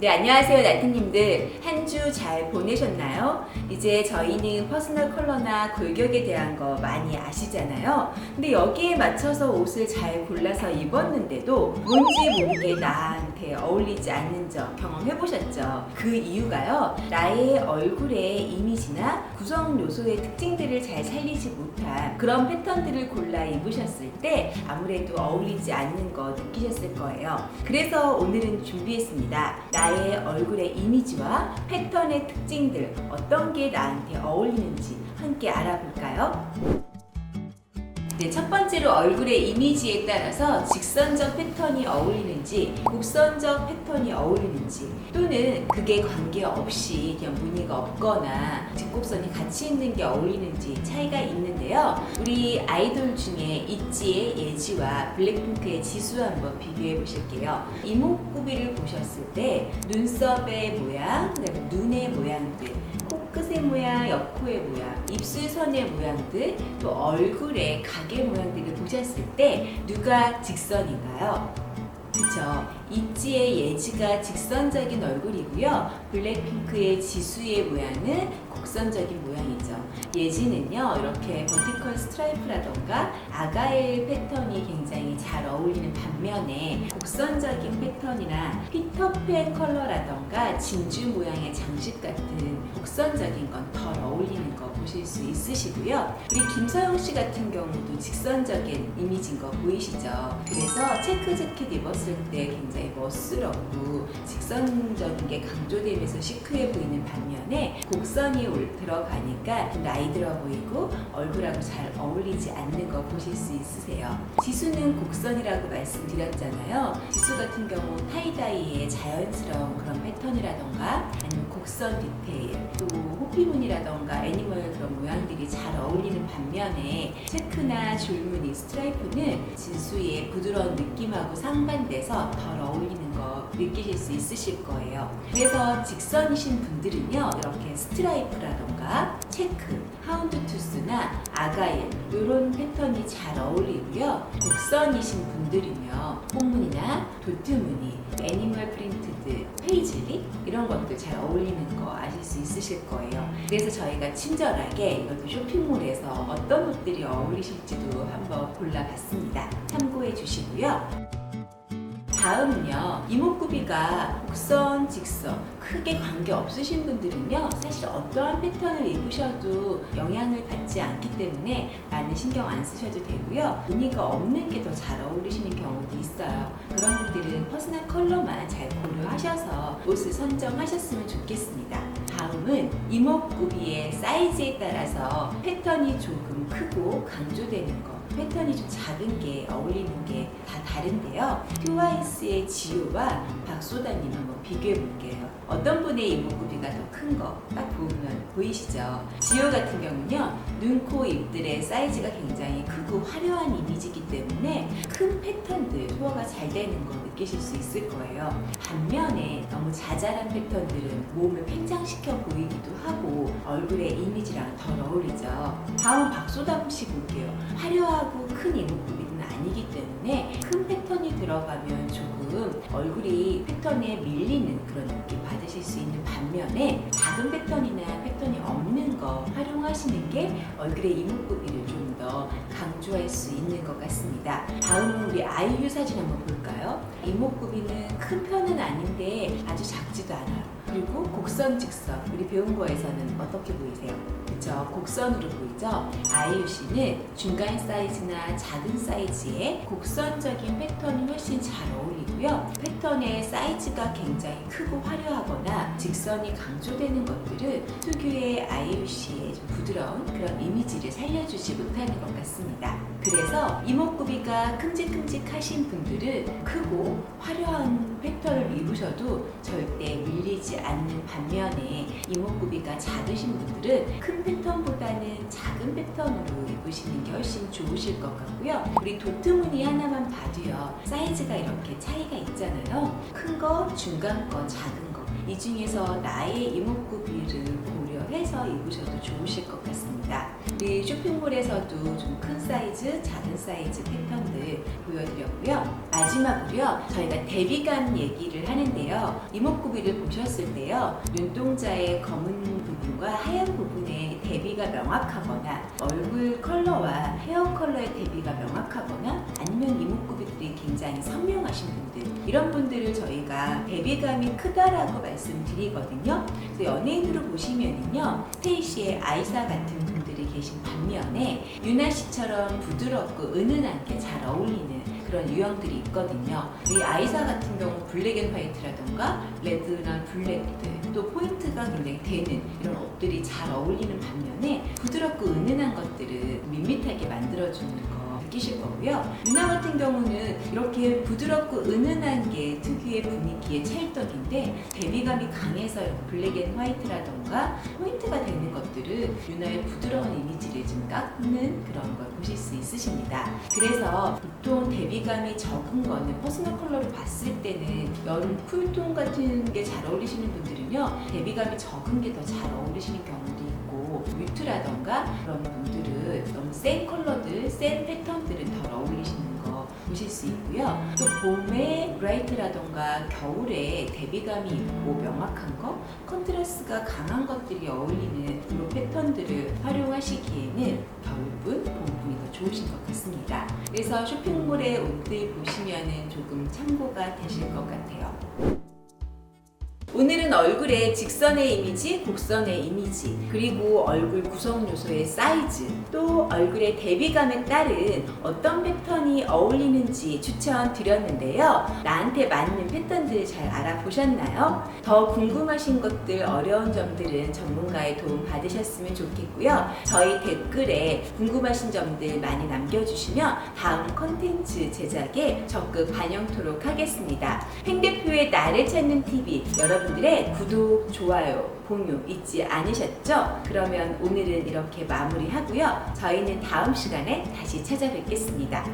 네, 안녕하세요, 나트님들. 한 주 잘 보내셨나요? 이제 저희는 퍼스널 컬러나 골격에 대한 거 많이 아시잖아요. 근데 여기에 맞춰서 옷을 잘 골라서 입었는데도 뭔지 모르게 나한테 어울리지 않는 점 경험해보셨죠? 그 이유가요, 나의 얼굴의 이미지나 구성 요소의 특징들을 잘 살리지 못한 그런 패턴들을 골라 입으셨을 때 아무래도 어울리지 않는 거 느끼셨을 거예요. 그래서 오늘은 준비했습니다. 나의 얼굴의 이미지와 패턴의 특징들 어떤 게 나한테 어울리는지 함께 알아볼까요? 네, 첫 번째로 얼굴의 이미지에 따라서 직선적 패턴이 어울리는지 곡선적 패턴이 어울리는지 또는 그게 관계없이 그냥 무늬가 없거나 직곡선이 같이 있는 게 어울리는지 차이가 있는데요. 우리 아이돌 중에 있지의 예지와 블랙핑크의 지수 한번 비교해 보실게요. 이목구비를 보셨을 때 눈썹의 모양, 눈의 모양들 코 끝의 모양, 옆코의 모양, 입술선의 모양들, 또 얼굴의 가게 모양들을 보셨을 때 누가 직선인가요? 그쵸. 있지의 예지가 직선적인 얼굴이고요. 블랙핑크의 지수의 모양은 곡선적인 모양이죠. 예지는요, 이렇게 버티컬 스트라이프라던가 아가일 패턴이 굉장히 잘 어울리는 반면에 곡선적인 패턴이나 피터팬 컬러라던가 진주 모양의 장식 같은 곡선적인 건 덜 어울리는 거 보실 수 있으시고요. 우리 김서영 씨 같은 경우도 직선적인 이미지인 거 보이시죠? 그래서 체크 재킷 입었을 때 굉장히 멋스럽고 직선적인 게 강조되면서 시크해 보이는 반면에 곡선이 올- 들어가니까 좀 나이 들어 보이고 얼굴하고 잘 어울리지 않는 거 보실 수 있으세요. 지수는 곡선이라고 말씀드렸잖아요. 지수 같은 경우 타이다이의 자연스러운 그런 패턴이라던가 아니면 곡선 디테일 또 호피무늬라던가 애니멀 그런 모양들이 잘 어울리는 반면에 체크나 줄무늬 스트라이프는 진수의 부드러운 느낌하고 상반돼서 덜 어울리는 거 느끼실 수 있으실 거예요. 그래서 직선이신 분들은요 이렇게 스트라이프라던가 체크, 하운드 투스나 아가일 이런 패턴이 잘 어울리고요. 곡선이신 분들은요 꽃무늬나 도트무늬, 애니멀 프린트드, 페이즐리 이런 것들 잘 어울리는 거 아실 수 있으실 거예요. 그래서 저희가 친절하게 이것도 쇼핑몰에서 어떤 옷들이 어울리실지도 한번 골라봤습니다. 참고해 주시고요. 다음은요 이목구비가 곡선, 직선 크게 관계 없으신 분들은요 사실 어떠한 패턴을 입으셔도 영향을 받지 않기 때문에 많은 신경 안 쓰셔도 되고요. 무늬가 없는 게 더 잘 어울리시는 경우도 있어요. 그런 분들은 퍼스널 컬러만 잘 고려하셔서 옷을 선정하셨으면 좋겠습니다. 다음은 이목구비의 사이즈에 따라서 패턴이 조금 크고 강조되는 것 패턴이 좀 작은 게 어울리는 게 다 다른데요. 트와이스의 지효와 박소다님 한번 비교해 볼게요. 어떤 분의 이목구비가 더 큰 거 딱 보면 보이시죠? 지효 같은 경우는요, 눈, 코, 입들의 사이즈가 굉장히 크고 화려한 이미지이기 때문에 큰 패턴들 소화가 잘 되는 거 느끼실 수 있을 거예요. 반면에 너무 자잘한 패턴들은 몸을 팽창시켜 보이기도 하고 얼굴의 이미지랑 덜 어울리죠. 다음 박소담 씨 볼게요. 화려 하고 큰 이목구비는 아니기 때문에 큰 패턴이 들어가면 조금 얼굴이 패턴에 밀리는 그런 느낌 받으실 수 있는 반면에 작은 패턴이나 패턴이 없는 거 활용하시는 게 얼굴의 이목구비를 좀 더 강조할 수 있는 것 같습니다. 다음은 우리 아이유 사진 한번 볼까요? 이목구비는 큰 편은 아닌데 아주 작지도 않아요. 그리고 곡선 직선 우리 배운 거에서는 어떻게 보이세요? 그쵸 곡선으로 보이죠? 씨는 중간 사이즈나 작은 사이즈의 곡선적인 패턴이 훨씬 잘 어울리고요. 패턴의 사이즈가 굉장히 크고 화려하거나 직선이 강조되는 것들은 특유의 좀 부드러운 그런 이미지를 살려주 지 못하는 것 같습니다. 그래서 이목구비가 큼직큼직하신 분들은 크고 화려한 패턴을 입으셔도 절대 밀리지 않는 반면에 이목구비가 작으신 분들은 큰 패턴보다는 작은 패턴으로 입으시는 게 훨씬 좋으실 것 같고요. 우리 도트 무늬 하나만 봐도요. 사이즈가 이렇게 차이가 있잖아요. 큰 거, 중간 거, 작은 거. 이 중에서 나의 이목구비를 고려해서 입으셔도 좋으실 것 같습니다. 우리 쇼핑몰에서도 좀 큰 사이즈, 작은 사이즈 패턴들 보여드렸고요. 마지막으로요, 저희가 대비감 얘기를 하는데요. 이목구비를 보셨을 때요, 눈동자의 검은 대비가 명확하거나 얼굴 컬러와 헤어 컬러의 대비가 명확하거나 아니면 이목구비들이 굉장히 선명하신 분들 이런 분들을 저희가 대비감이 크다라고 말씀드리거든요. 그래서 연예인으로 보시면은요 스테이시의 아이사 같은 분들이 계신 반면에 유나 씨처럼 부드럽고 은은한 게 잘 어울리는 그런 유형들이 있거든요. 이 아이사 같은 경우 블랙 앤 화이트라던가 레드나 블랙들 또 포인트가 굉장히 되는 이런 옷들이 잘 어울리는 반면에 부드럽고 은은한 것들을 밋밋하게 만들어주는 거 느끼실 거고요. 유나 같은 경우는 이렇게 부드럽고 은은한 게 특유의 분위기의 찰떡인데 대비감이 강해서 블랙 앤 화이트라던가 포인트가 되는 것들은 유나의 부드러운 이미지를 좀 깎는 그런 걸 보실 수 있으십니다. 그래서 보통 대비감이 적은 거는 퍼스널 컬러로 봤을 때는 여름 쿨톤 같은 게 잘 어울리시는 분들은요 대비감이 적은 게 더 잘 어울리시는 경우도 있고 뮤트라던가 그런 분들은 너무 센 컬러들, 센 패턴들은 덜 어울리시는 거 보실 수 있고요. 또 봄에 브라이트라던가 겨울에 대비감이 있고 명확한 거, 컨트라스트가 강한 것들이 어울리는 그런 패턴들을 활용하시기에는 겨울분, 봄분이 더 좋으신 것 같습니다. 그래서 쇼핑몰의 옷들 보시면은 조금 참고가 되실 것 같아요. 오늘은 얼굴의 직선의 이미지, 곡선의 이미지, 그리고 얼굴 구성 요소의 사이즈, 또 얼굴의 대비감에 따른 어떤 패턴이 어울리는지 추천드렸는데요. 나한테 맞는 패턴들 잘 알아보셨나요? 더 궁금하신 것들, 어려운 점들은 전문가의 도움 받으셨으면 좋겠고요. 저희 댓글에 궁금하신 점들 많이 남겨주시면 다음 컨텐츠 제작에 적극 반영토록 하겠습니다. 행 대표의 나를 찾는 TV 여러분들의 구독, 좋아요, 공유 잊지 않으셨죠? 그러면 오늘은 이렇게 마무리하고요. 저희는 다음 시간에 다시 찾아뵙겠습니다.